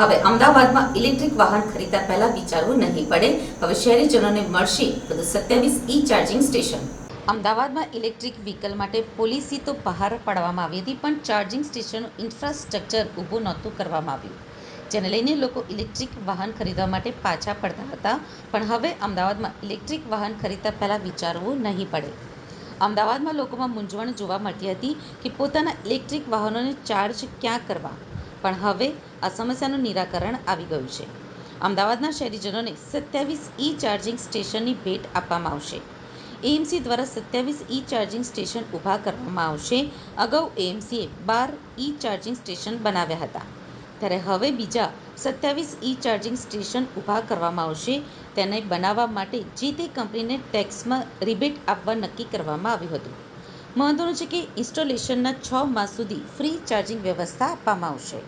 અમદાવાદમાં ઇલેક્ટ્રિક વાહન ખરીદતા પહેલા વિચારવું નહીં પડે. હવે શહેરીજનોને મળશે વધુ સત્યાવીસ ઈ ચાર્જિંગ સ્ટેશન. અમદાવાદમાં ઇલેક્ટ્રિક વ્હીકલ માટે પોલિસી તો બહાર પાડવામાં આવી હતી, પણ ચાર્જિંગ સ્ટેશનનું ઇન્ફ્રાસ્ટ્રક્ચર ઊભું નહોતું કરવામાં આવ્યું. જેને લઈને લોકો ઇલેક્ટ્રિક વાહન ખરીદવા માટે પાછા પડતા હતા. પણ હવે અમદાવાદમાં ઇલેક્ટ્રિક વાહન ખરીદતા પહેલાં વિચારવું નહીં પડે. અમદાવાદમાં લોકોમાં મૂંઝવણ જોવા મળતી હતી કે પોતાના ઇલેક્ટ્રિક વાહનોને ચાર્જ ક્યાં કરવા? પણ હવે આ સમસ્યાનું નિરાકરણ આવી ગયું છે. અમદાવાદના શહેરીજનોને સત્યાવીસ ઈ ચાર્જિંગ સ્ટેશનની ભેટ આપવામાં આવશે. એએમસી દ્વારા સત્યાવીસ ઈ ચાર્જિંગ સ્ટેશન ઊભા કરવામાં આવશે. અગાઉ એએમસીએ બાર ઈ ચાર્જિંગ સ્ટેશન બનાવ્યા હતા. ત્યારે હવે બીજા સત્યાવીસ ઈ ચાર્જિંગ સ્ટેશન ઊભા કરવામાં આવશે. તેને બનાવવા માટે જે તે કંપનીને ટેક્સમાં રિબેટ આપવા નક્કી કરવામાં આવ્યું હતું. મહત્વનું છે કે ઇન્સ્ટોલેશનના છ માસ સુધી ફ્રી ચાર્જિંગ વ્યવસ્થા આપવામાં આવશે.